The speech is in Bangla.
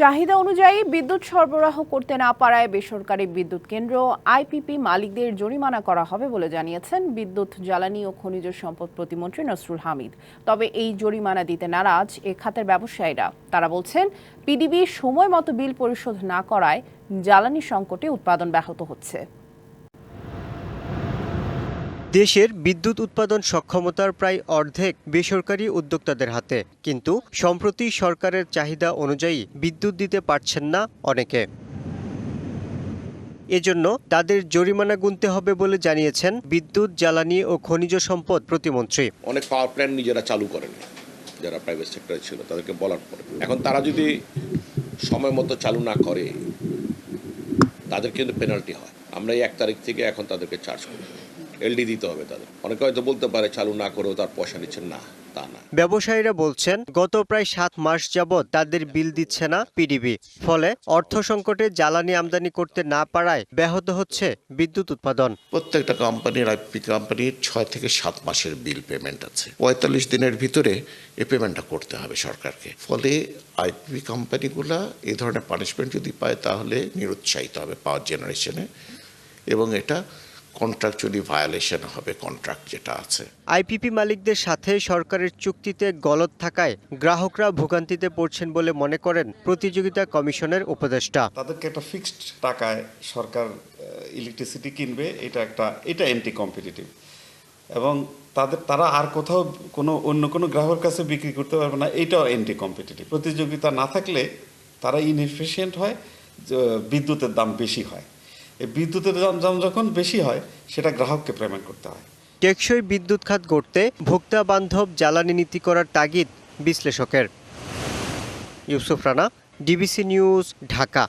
চাহিদা অনুযায়ী বিদ্যুৎ সরবরাহ করতে না পারায় বেসরকারি বিদ্যুৎ কেন্দ্র আইপিপি মালিকদের জরিমানা করা হবে বলে জানিয়েছেন বিদ্যুৎ, জ্বালানি ও খনিজ সম্পদ প্রতিমন্ত্রী নসরুল হামিদ। তবে এই জরিমানা দিতে নারাজ এ খাতের ব্যবসায়ীরা। তারা বলছেন পিডিবি সময় মতো বিল পরিশোধ না করায় জ্বালানি সংকটে উৎপাদন ব্যাহত হচ্ছে। দেশের বিদ্যুৎ উৎপাদন সক্ষমতার প্রায় অর্ধেক বেসরকারি উদ্যোক্তাদের হাতে। কিন্তু সম্প্রতি সরকারের চাহিদা অনুযায়ী বিদ্যুৎ দিতে পারছেন না অনেকে। এজন্য তাদের জরিমানা গুনতে হবে বলে জানিয়েছেন বিদ্যুৎ, জ্বালানি ও খনিজ সম্পদ প্রতিমন্ত্রী। অনেক পাওয়ার প্ল্যান্ট নিজেরা চালু করেন, যারা প্রাইভেট সেক্টরে ছিল, তাদেরকে বলার পরে। এখন তারা যদি সময় মতো চালু না করে, তাদের কিন্তু পেনাল্টি হয়। আমরা এই এক তারিখ থেকে এখন তাদেরকে চার্জ করি এলডি দিতে হবে তাদের। অনেকে হয়তো বলতে পারে চালু না করেও তার পয়সা নিচ্ছেন না তা না। ব্যবসায়ীরা বলছেন গত প্রায় সাত মাস যাবৎ তাদের বিল দিচ্ছে না পিডিবি ফলে অর্থ সংকটে জ্বালানি আমদানি করতে না পারায় ব্যাহত হচ্ছে বিদ্যুৎ উৎপাদন। প্রত্যেকটা কোম্পানির আইপি কোম্পানির ছয় থেকে সাত মাসের বিল পেমেন্ট আছে। পঁয়তাল্লিশ দিনের ভিতরে এই পেমেন্টটা করতে হবে সরকারকে। ফলে আইপি কোম্পানিগুলা এই ধরনের পানিশমেন্ট যদি পায় তাহলে নিরুৎসাহিত হবে পাওয়ার জেনারেশনে এবং এটা কন্ট্রাকচুয়ালি ভায়োলেশন হবে কন্ট্রাক্ট যেটা আছে। আইপিপি মালিকদের সাথে সরকারের চুক্তিতে গলত থাকায় গ্রাহকরা ভোগান্তিতে পড়ছেন বলে মনে করেন প্রতিযোগিতা কমিশনের উপদেষ্টা। তাদেরকে একটা ফিক্সড টাকায় সরকার ইলেকট্রিসিটি কিনবে এটা একটা এটা অ্যান্টি কম্পিটিটিভ এবং তাদের তারা আর কোথাও কোনো অন্য কোনো গ্রাহকের কাছে বিক্রি করতে পারবে না এটাও অ্যান্টি কম্পিটিটিভ প্রতিযোগিতা না থাকলে তারা ইনএফিসিয়েন্ট হয় যে বিদ্যুতের দাম বেশি হয়। বিদ্যুতের দাম দাম যখন বেশি হয়, সেটা গ্রাহককে পেমেন্ট করতে হয়। টেকসই বিদ্যুৎ খাত গড়তে ভোক্তা বান্ধব জ্বালানি নীতি করার তাগিদ বিশ্লেষকের। Yusuf Rana, DBC news, Dhaka.